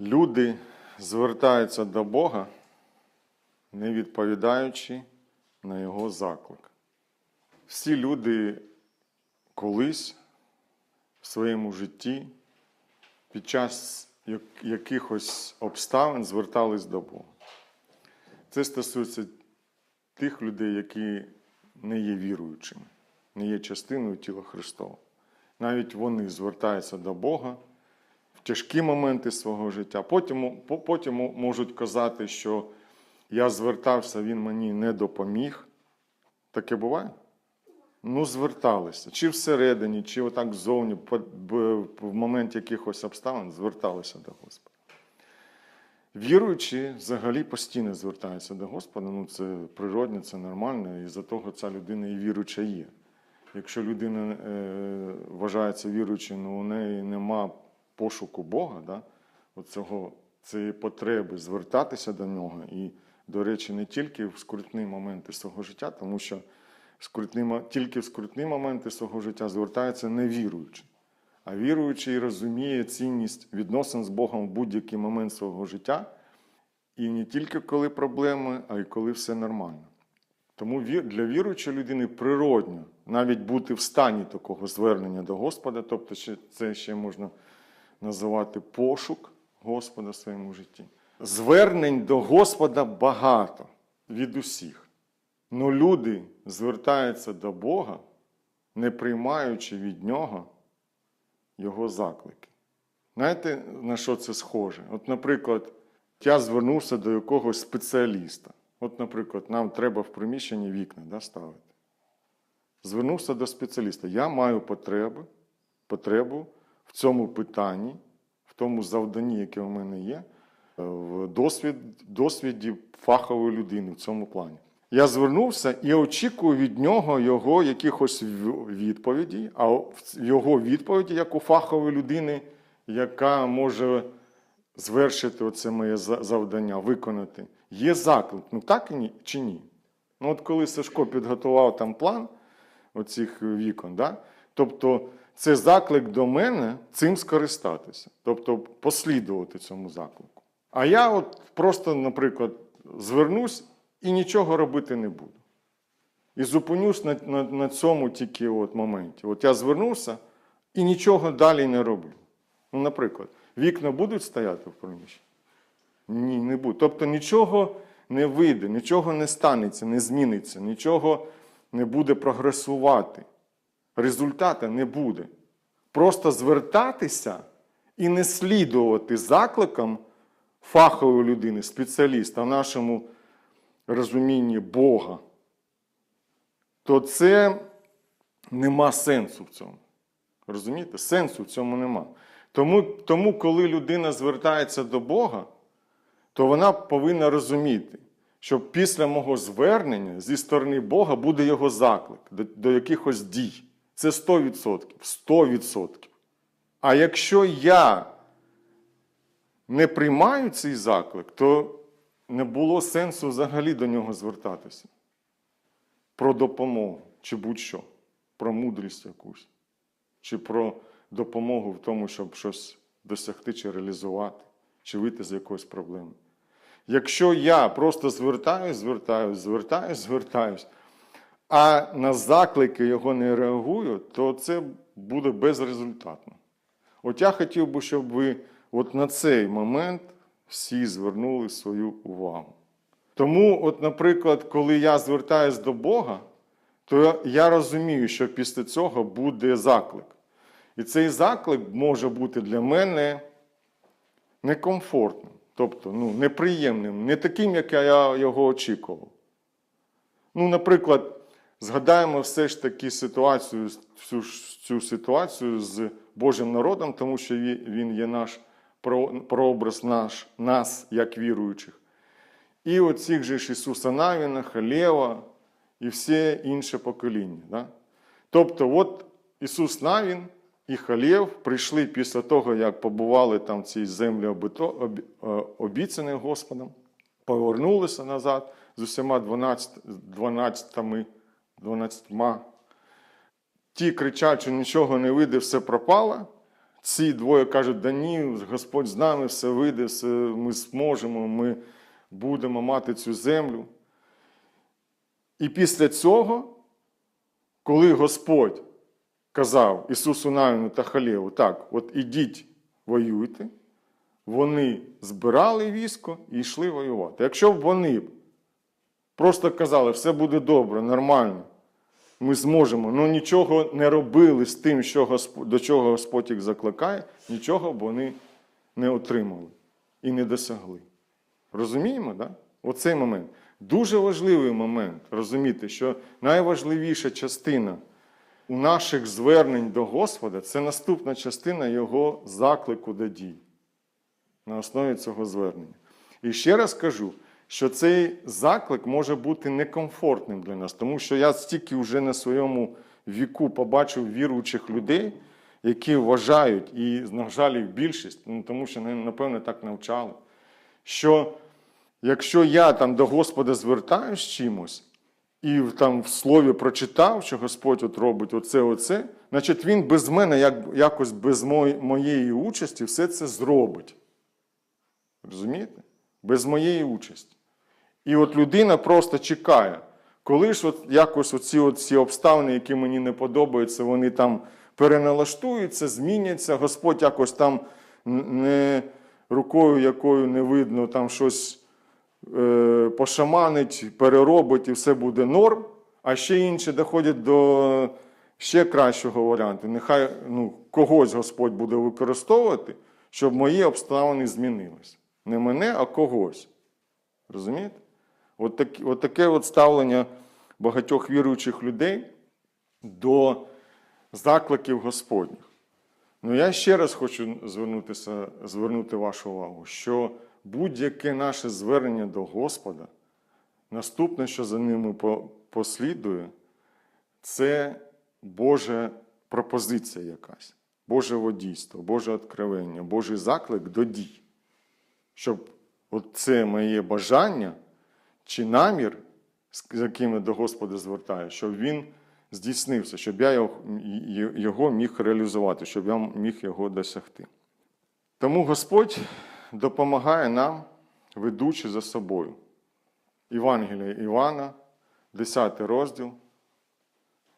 Люди звертаються до Бога, не відповідаючи на Його заклик. Всі люди колись в своєму житті під час якихось обставин звертались до Бога. Це стосується тих людей, які не є віруючими, не є частиною тіла Христова. Навіть вони звертаються до Бога тяжкі моменти свого життя. Потім, потім можуть казати, що я звертався, він мені не допоміг. Таке буває? Ну, зверталися. Чи всередині, чи отак ззовні, в момент якихось обставин зверталися до Господа. Віруючі взагалі постійно звертаються до Господа. Ну, це природне, це нормально, і за того ця людина і віруюча є. Якщо людина е, вважається віруючою, але у неї нема пошуку Бога, да, оцього, цієї потреби звертатися до нього. І, до речі, не тільки в скрутні моменти свого життя, тому що скрутні, тільки в скрутні моменти свого життя звертається невіруючий. А віруючий розуміє цінність відносин з Богом в будь-який момент свого життя. І не тільки коли проблеми, а й коли все нормально. Тому для віруючої людини природньо навіть бути в стані такого звернення до Господа, тобто це ще можна називати пошук Господа в своєму житті. Звернень до Господа багато від усіх. Но люди звертаються до Бога, не приймаючи від Нього Його заклики. Знаєте, на що це схоже? От, наприклад, я звернувся до якогось спеціаліста. От, наприклад, нам треба в приміщенні вікна да, ставити. Звернувся до спеціаліста. Я маю потребу, потребу в цьому питанні, в тому завданні, яке в мене є, е, в досвід, досвіді фахової людини в цьому плані. Я звернувся і очікую від нього його якихось в- відповідей, а в його відповіді, як у фахової людини, яка може звершити оце моє завдання, виконати, є заклик. Ну так чи ні? Ну, от коли Сашко підготував там план оцих вікон, да? тобто це заклик до мене цим скористатися, тобто послідувати цьому заклику. А я от просто, наприклад, звернусь і нічого робити не буду. І зупинюсь на, на, на цьому тільки от моменті. От я звернувся і нічого далі не роблю. Ну, наприклад, вікна будуть стояти в приміщенні? Ні, не будуть. Тобто нічого не вийде, нічого не станеться, не зміниться, нічого не буде прогресувати. Результата не буде. Просто звертатися і не слідувати закликам фахової людини, спеціаліста в нашому розумінні Бога, то це нема сенсу в цьому. Розумієте? Сенсу в цьому нема. Тому, тому, коли людина звертається до Бога, то вона повинна розуміти, що після мого звернення зі сторони Бога буде його заклик до, до якихось дій. Це 100%. 100%. А якщо я не приймаю цей заклик, то не було сенсу взагалі до нього звертатися. Про допомогу чи будь-що, про мудрість якусь, чи про допомогу в тому, щоб щось досягти чи реалізувати, чи вийти з якоїсь проблеми. Якщо я просто звертаюсь, звертаюсь, звертаюсь, звертаюсь, а на заклики його не реагую, то це буде безрезультатно. От я хотів би, щоб ви от на цей момент всі звернули свою увагу. Тому, от, наприклад, коли я звертаюсь до Бога, то я розумію, що після цього буде заклик. І цей заклик може бути для мене некомфортним, тобто ну, неприємним, не таким, як я його очікував. Ну, наприклад, згадаємо все ж таки ситуацію, цю, цю ситуацію з Божим народом, тому що він є наш прообраз наш, нас, як віруючих. І оцих же ж Ісуса Навіна, Халєва і все інше покоління. Да? Тобто, от Ісус Навін і Халєв прийшли після того, як побували там в цій землі е, обіцяних Господом, повернулися назад з усіма 12, 12, 12. Ті кричать, що нічого не вийде, все пропало. ці двоє кажуть, да ні, Господь з нами, все вийде, все, ми зможемо, ми будемо мати цю землю. І після цього, коли Господь казав Ісусу Навіну та Халєву, так, от ідіть воюйте, вони збирали військо і йшли воювати. Якщо б вони просто казали, все буде добре, нормально, ми зможемо, ну нічого не робили з тим, що Господь, до чого Господь їх закликає, нічого б вони не отримали і не досягли. Розуміємо, да? Оцей момент. Дуже важливий момент розуміти, що найважливіша частина у наших звернень до Господа це наступна частина Його заклику до дій на основі цього звернення. І ще раз кажу, що цей заклик може бути некомфортним для нас, тому що я стільки вже на своєму віку побачив віруючих людей, які вважають, і, на жаль, більшість, ну, тому що, напевно, так навчали, що якщо я там до Господа звертаюсь чимось, і там в слові прочитав, що Господь от робить оце, оце, значить він без мене, як, якось без моєї участі, все це зробить. Розумієте? Без моєї участі. І от людина просто чекає, коли ж от якось оці, оці обставини, які мені не подобаються, вони там переналаштуються, зміняться, Господь якось там не рукою, якою не видно, там щось е, пошаманить, переробить і все буде норм, а ще інші доходять до ще кращого варіанту. Нехай ну, когось Господь буде використовувати, щоб мої обставини змінились. Не мене, а когось. Розумієте? От, так, от таке от ставлення багатьох віруючих людей до закликів Господніх. Ну, я ще раз хочу звернутися, звернути вашу увагу, що будь-яке наше звернення до Господа, наступне, що за ними послідує, це Божа пропозиція якась, Боже водійство, Боже откровення, Божий заклик до дій. Щоб це моє бажання чи намір, з яким я до Господа звертаю, щоб він здійснився, щоб я його- міг реалізувати, щоб я міг його досягти. Тому Господь допомагає нам, ведучи за собою. Євангелія Івана, 10 розділ,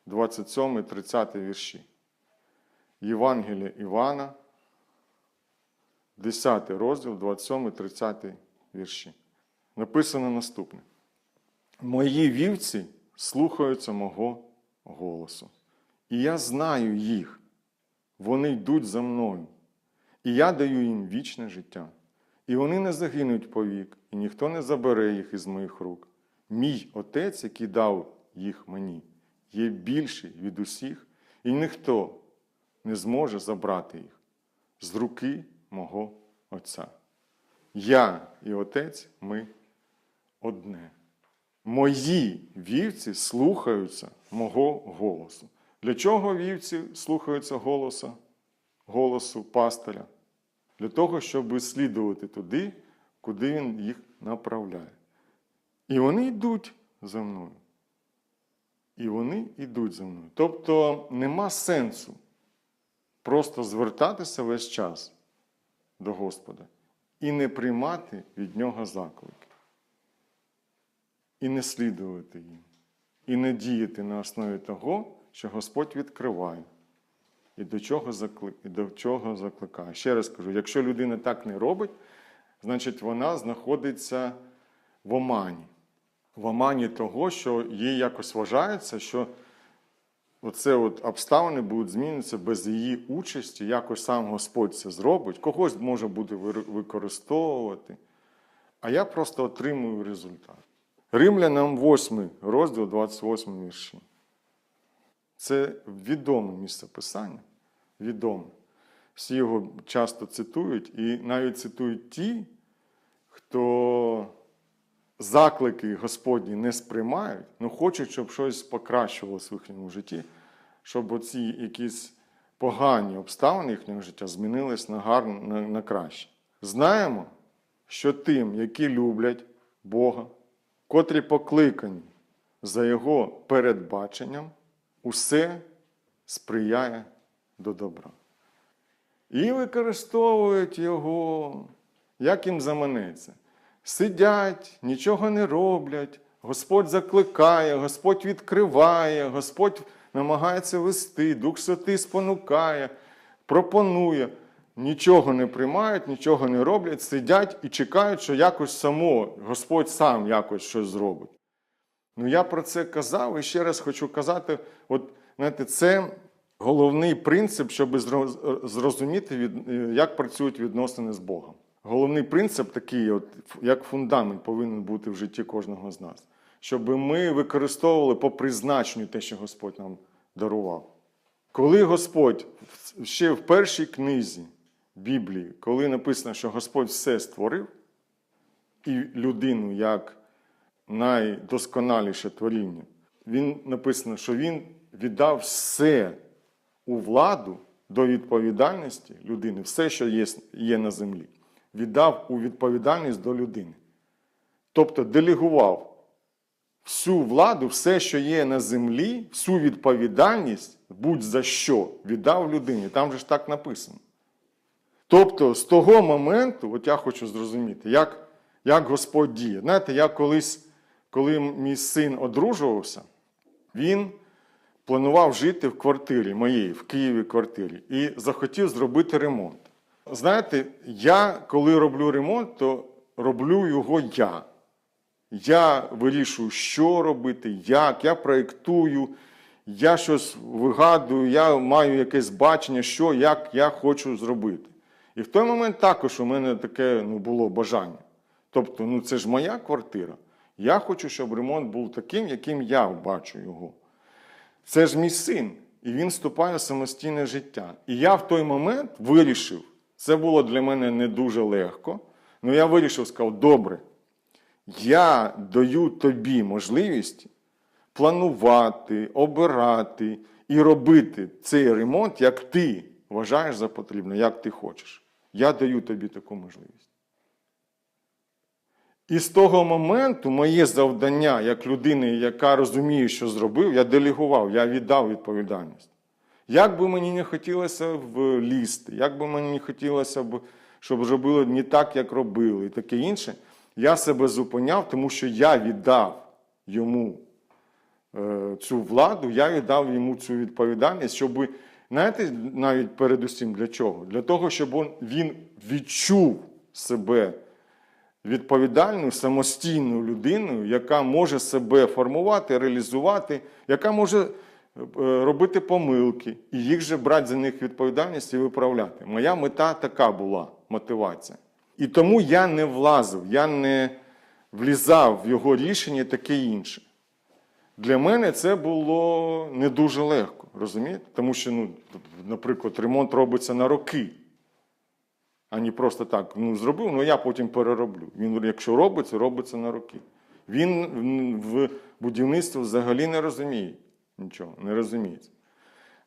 27, 30 вірші. Євангелія Івана, 10 розділ, 27, 30 вірші. Написано наступне: Мої вівці слухаються мого голосу. І я знаю їх. Вони йдуть за мною. І я даю їм вічне життя. І вони не загинуть повік, і ніхто не забере їх із моїх рук. Мій отець, який дав їх мені, є більший від усіх, і ніхто не зможе забрати їх з руки мого Отця. Я і Отець ми одне. Мої вівці слухаються мого голосу. Для чого вівці слухаються голосу, голосу пастиря? Для того, щоб слідувати туди, куди він їх направляє. І вони йдуть за мною. І вони йдуть за мною. Тобто нема сенсу просто звертатися весь час до Господа і не приймати від Нього заклики, і не слідувати їм, і не діяти на основі того, що Господь відкриває. І до чого заклик, і до чого закликає. Ще раз кажу: якщо людина так не робить, значить вона знаходиться в омані. В омані того, що їй якось вважається, що оце от обставини будуть змінитися без її участі, якось сам Господь це зробить, когось може буде використовувати. А я просто отримую результат. Римлянам 8 розділ 28 вірші. Це відоме місце писання, відоме. Всі його часто цитують, і навіть цитують ті, хто заклики Господні не сприймають, але хочуть, щоб щось покращувалося в їхньому житті, щоб оці якісь погані обставини їхнього життя змінились на гарно, на, на краще. Знаємо, що тим, які люблять Бога, котрі покликані за Його передбаченням, усе сприяє до добра. і використовують його, як їм заманеться. Сидять, нічого не роблять, Господь закликає, Господь відкриває, Господь намагається вести, Дух Святий спонукає, пропонує. Нічого не приймають, нічого не роблять, сидять і чекають, що якось само Господь сам якось щось зробить. Ну, я про це казав і ще раз хочу казати: от, знаєте, це головний принцип, щоб зрозуміти, е, як працюють відносини з Богом. Головний принцип такий, от, як фундамент, повинен бути в житті кожного з нас. Щоб ми використовували по призначенню те, що Господь нам дарував. Коли Господь ще в першій книзі Біблії, коли написано, що Господь все створив, і людину як найдосконаліше творіння, він написано, що він віддав все у владу до відповідальності людини, все, що є, є на землі, віддав у відповідальність до людини. Тобто делегував всю владу, все, що є на землі, всю відповідальність, будь-за що, віддав людині. Там же ж так написано. Тобто, з того моменту, от я хочу зрозуміти, як, як Господь діє. Знаєте, я колись, коли мій син одружувався, він планував жити в квартирі моїй, в Києві квартирі, і захотів зробити ремонт. Знаєте, я, коли роблю ремонт, то роблю його я. Я вирішую, що робити, як, я проєктую, я щось вигадую, я маю якесь бачення, що, як я хочу зробити. І в той момент також у мене таке ну, було бажання. Тобто, ну це ж моя квартира. Я хочу, щоб ремонт був таким, яким я бачу його. Це ж мій син, і він вступає в самостійне життя. І я в той момент вирішив, це було для мене не дуже легко, але я вирішив, сказав, добре, я даю тобі можливість планувати, обирати і робити цей ремонт, як ти вважаєш за потрібне, як ти хочеш. Я даю тобі таку можливість. І з того моменту моє завдання як людини, яка розуміє, що зробив, я делегував, я віддав відповідальність. Як би мені не хотілося влізти, як би мені не хотілося, щоб робили не так, як робили, і таке інше, я себе зупиняв, тому що я віддав йому е, цю владу, я віддав йому цю відповідальність, щоб, знаєте, навіть передусім для чого? Для того, щоб він відчув себе відповідальною, самостійною людиною, яка може себе формувати, реалізувати, яка може е, робити помилки і їх же брати за них відповідальність і виправляти. Моя мета така була мотивація. І тому я не влазив, я не влізав в його рішення таке інше. Для мене це було не дуже легко, розумієте? Тому що, ну, наприклад, ремонт робиться на роки а не просто так. Ну, зробив, ну я потім перероблю. Він, якщо робиться, робиться на роки. Він в будівництві взагалі не розуміє нічого, не розуміється.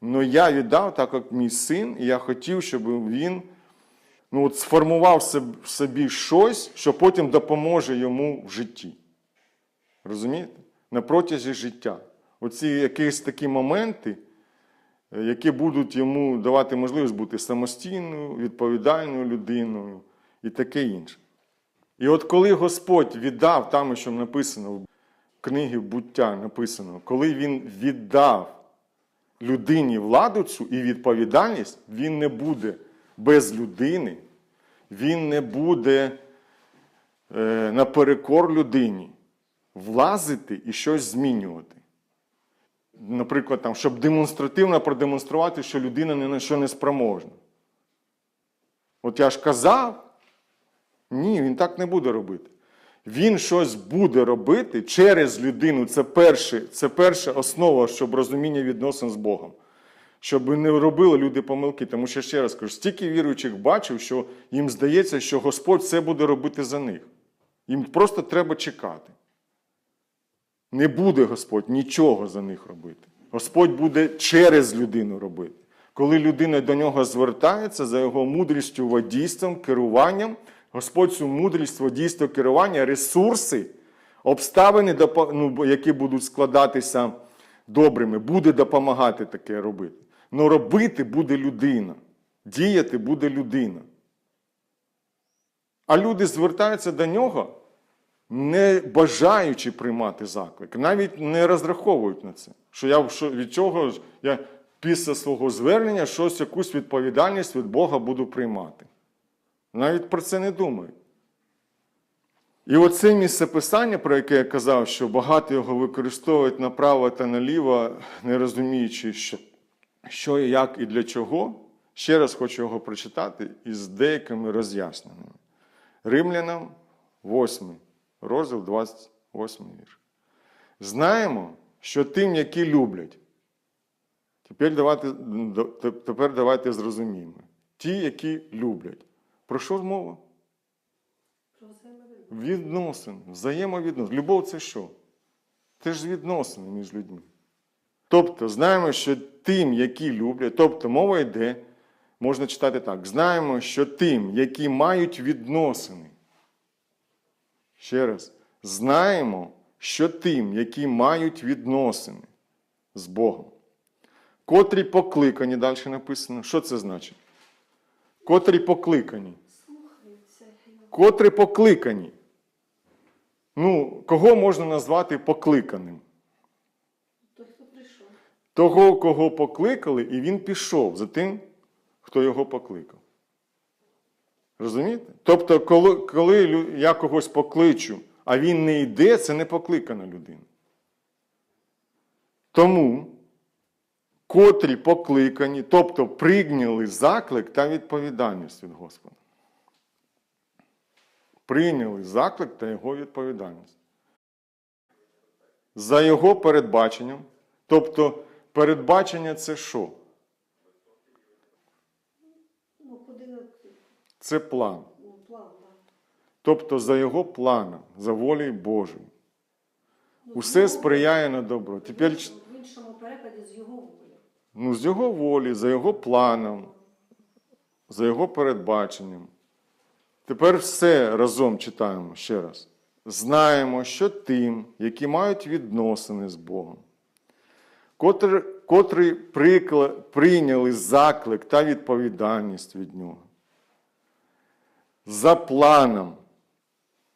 Ну я віддав, так як мій син, і я хотів, щоб він ну, от сформував собі щось, що потім допоможе йому в житті. Розумієте? На протязі життя. Оці якісь такі моменти, які будуть йому давати можливість бути самостійною, відповідальною людиною і таке інше. І от коли Господь віддав, там що написано в книгі буття написано, коли він віддав людині владу цю і відповідальність, він не буде без людини, він не буде е, наперекор людині влазити і щось змінювати наприклад, там, щоб демонстративно продемонструвати, що людина ні на що не спроможна. От я ж казав, ні, він так не буде робити. Він щось буде робити через людину. Це перше, це перша основа, щоб розуміння відносин з Богом. Щоб не робили люди помилки. Тому що ще раз кажу, стільки віруючих бачив, що їм здається, що Господь все буде робити за них. Їм просто треба чекати. Не буде Господь нічого за них робити. Господь буде через людину робити. Коли людина до нього звертається за його мудрістю, водійством, керуванням, Господь цю мудрість, водійство, керування, ресурси, обставини, ну, які будуть складатися добрими, буде допомагати таке робити. Но робити буде людина. діяти буде людина. А люди звертаються до нього, не бажаючи приймати заклик, навіть не розраховують на це. Що я від чого ж я після свого звернення щось, якусь відповідальність від Бога буду приймати. Навіть про це не думають. І оце місце писання, про яке я казав, що багато його використовують направо та наліво, не розуміючи, що, що і як і для чого, ще раз хочу його прочитати із деякими роз'ясненнями. Римлянам 8, розділ 28 вірш. Знаємо, що тим, які люблять. Тепер давайте, тепер давайте зрозуміємо. Ті, які люблять. Про що мова? Про взаємовідносини. Любов це що? Це ж відносини між людьми. Тобто, знаємо, що тим, які люблять, тобто мова йде, можна читати так: знаємо, що тим, які мають відносини. Ще раз, знаємо, що тим, які мають відносини з Богом, котрі покликані, далі написано. Що це значить? Котрі покликані. Котрі покликані. Ну, кого можна назвати покликаним? Того, кого покликали, і він пішов за тим, хто його покликав. Розумієте? Тобто, коли, коли я когось покличу, а він не йде, це не покликана людина. Тому, котрі покликані, тобто прийняли заклик та відповідальність від Господа. Прийняли заклик та його відповідальність. За його передбаченням. Тобто, передбачення це що? Ну, куди на Це план. Тобто за його планом, за волею Божою. Ну, Усе сприяє на добро. в Тепер іншому- В іншому перекладі з його волі. ну, з його волі, за його планом, за його передбаченням. Тепер все разом читаємо ще раз. Знаємо, що тим, які мають відносини з Богом, котрі, котрі прийняли заклик та відповідальність від нього. За планом.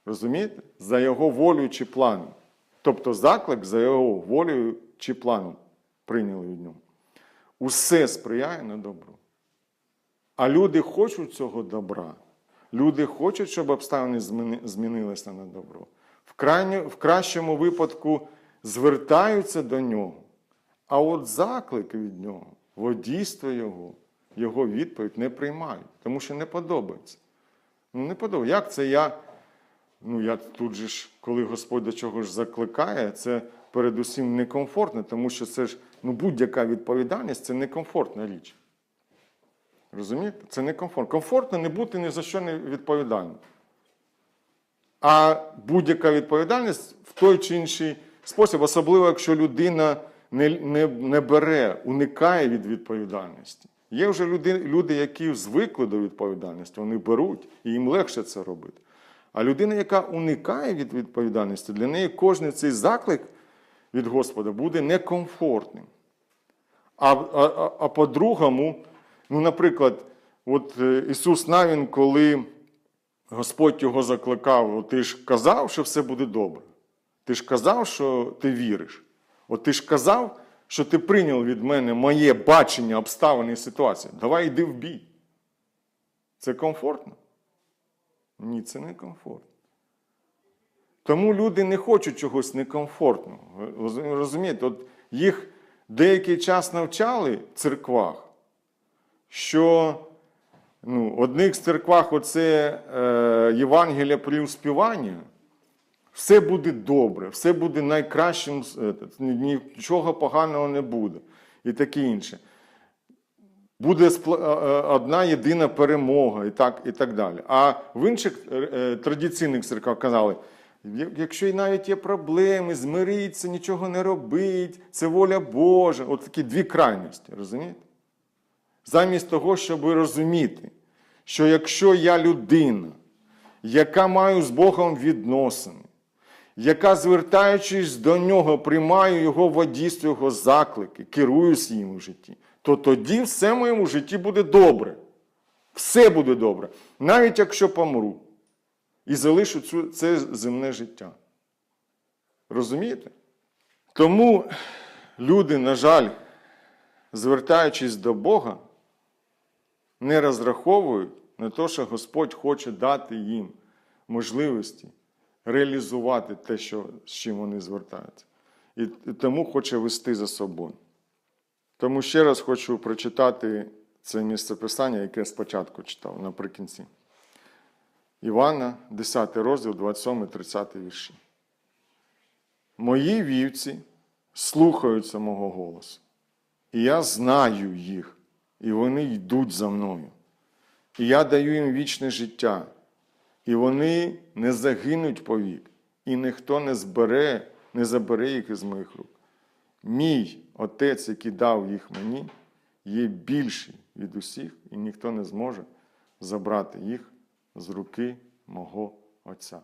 Розумієте? За його волею чи планом. Тобто заклик за його волею чи планом прийняли від нього. Усе сприяє на добро. А люди хочуть цього добра. Люди хочуть, щоб обставини зміни- змінилися на добро. В, крайню, в кращому випадку звертаються до нього. А от заклик від нього, водійство його, його відповідь не приймають, тому що не подобається. Ну, не подобається. Як це я? Ну, я тут же ж, коли Господь до чого ж закликає, це передусім некомфортно, тому що це ж ну, будь-яка відповідальність це некомфортна річ. Розумієте? Це некомфортно. Комфортно не бути ні за що не відповідальним. А будь-яка відповідальність в той чи інший спосіб, особливо якщо людина не, не, не бере, уникає від відповідальності. Є вже люди, люди, які звикли до відповідальності, вони беруть, і їм легше це робити. А людина, яка уникає від відповідальності, для неї кожен цей заклик від Господа буде некомфортним. А, а, а, по-другому, ну, наприклад, от е, Ісус Навін, коли Господь його закликав, ти ж казав, що все буде добре. Ти ж казав, що ти віриш. От ти ж казав, що ти прийняв від мене моє бачення обставин і ситуації. Давай йди в бій. Це комфортно? Ні, це не комфортно. Тому люди не хочуть чогось некомфортного. Розумієте, от їх деякий час навчали в церквах, що ну, одних церквах оце е, Євангелія при співання, все буде добре, все буде найкращим, е, нічого поганого не буде. І таке інше. Буде е, е, одна єдина перемога, і так, і так далі. А в інших традиційних церквах казали, якщо і навіть є проблеми, змиріться, нічого не робить, це воля Божа. От такі дві крайності, розумієте? Замість того, щоб розуміти, що якщо я людина, яка маю з Богом відносини, яка, звертаючись до нього, приймаю його водійство, його заклики, керуюсь їм у житті, то тоді все в моєму житті буде добре. Все буде добре. Навіть якщо помру і залишу цю, це земне життя. Розумієте? Тому люди, на жаль, звертаючись до Бога, не розраховують на те, що Господь хоче дати їм можливості реалізувати те, що, з чим вони звертаються. І, тому хоче вести за собою. Тому ще раз хочу прочитати це місцеписання, яке спочатку читав наприкінці. Івана, 10 розділ, 27-30 вірші. Мої вівці слухаються мого голосу, і я знаю їх, і вони йдуть за мною. І я даю їм вічне життя, і вони не загинуть повік, і ніхто не збере, не забере їх із моїх рук. Мій отець, який дав їх мені, є більший від усіх, і ніхто не зможе забрати їх з руки мого Отця.